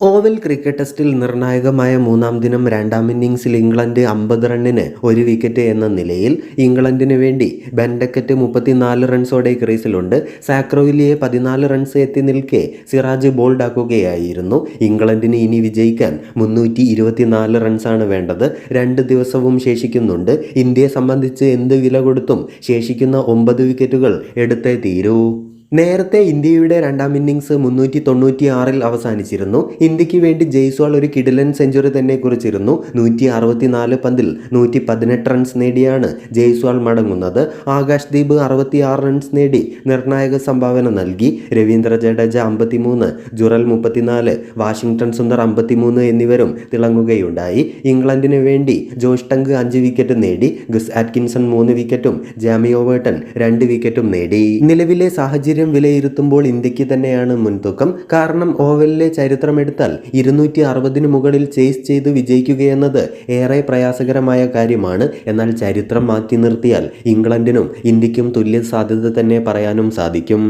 Oval cricket ടെസ്റ്റിൽ നിർണായകമായ മൂന്നാം ദിനം രണ്ടാം ഇന്നിംഗ്സിൽ ഇംഗ്ലണ്ട് അമ്പത് റണ്ണിന് ഒരു വിക്കറ്റ് എന്ന നിലയിൽ ഇംഗ്ലണ്ടിന് വേണ്ടി ബെൻഡക്കറ്റ് മുപ്പത്തിനാല് റൺസോടെ ക്രീസിലുണ്ട്. സാക്രോവിലിയെ പതിനാല് റൺസ് എത്തി നിൽക്കെ സിറാജ് ബോൾഡാക്കുകയായിരുന്നു. ഇംഗ്ലണ്ടിന് ഇനി വിജയിക്കാൻ മുന്നൂറ്റി ഇരുപത്തിനാല് റൺസാണ് വേണ്ടത്. രണ്ട് ദിവസവും ശേഷിക്കുന്നുണ്ട്. ഇന്ത്യയെ സംബന്ധിച്ച് എന്ത് വില കൊടുത്തും ശേഷിക്കുന്ന ഒമ്പത് വിക്കറ്റുകൾ എടുത്തേ തീരൂ. നേരത്തെ ഇന്ത്യയുടെ രണ്ടാം ഇന്നിങ്സ് മുന്നൂറ്റി തൊണ്ണൂറ്റി ആറിൽ അവസാനിച്ചിരുന്നു. ഇന്ത്യയ്ക്ക് വേണ്ടി ജയ്സ്വാൾ ഒരു കിടിലൻ സെഞ്ചുറി തന്നെ കുറിച്ചിരുന്നു. നൂറ്റി അറുപത്തിനാല് പന്തിൽ നൂറ്റി പതിനെട്ട് റൺസ് നേടിയാണ് ജയ്സ്വാൾ മടങ്ങുന്നത്. ആകാശ് ദീപ് അറുപത്തിയാറ് റൺസ് നേടി നിർണായക സംഭാവന നൽകി. രവീന്ദ്ര ജഡേജ അമ്പത്തിമൂന്ന് ജുറൽ മുപ്പത്തിനാല് വാഷിംഗ്ടൺ സുന്ദർ അമ്പത്തിമൂന്ന് എന്നിവരും തിളങ്ങുകയുണ്ടായി. ഇംഗ്ലണ്ടിന് വേണ്ടി ജോഷ് ടങ്ക് അഞ്ച് വിക്കറ്റ് നേടി. ഗസ് ആറ്റ്കിൻസൺ മൂന്ന് വിക്കറ്റും ജാമി ഓവേട്ടൺ രണ്ട് വിക്കറ്റും നേടി. നിലവിലെ സാഹചര്യം വിലയിരുത്തുമ്പോൾ ഇന്ത്യയ്ക്ക് തന്നെയാണ് മുൻതൂക്കം. കാരണം ഓവലിലെ ചരിത്രമെടുത്താൽ ഇരുന്നൂറ്റി അറുപതിന് മുകളിൽ ചേസ് ചെയ്ത് വിജയിക്കുകയെന്നത് ഏറെ പ്രയാസകരമായ കാര്യമാണ്. എന്നാൽ ചരിത്രം മാറ്റി നിർത്തിയാൽ ഇംഗ്ലണ്ടിനും ഇന്ത്യക്കും തുല്യ സാധ്യത തന്നെ പറയാനും സാധിക്കും.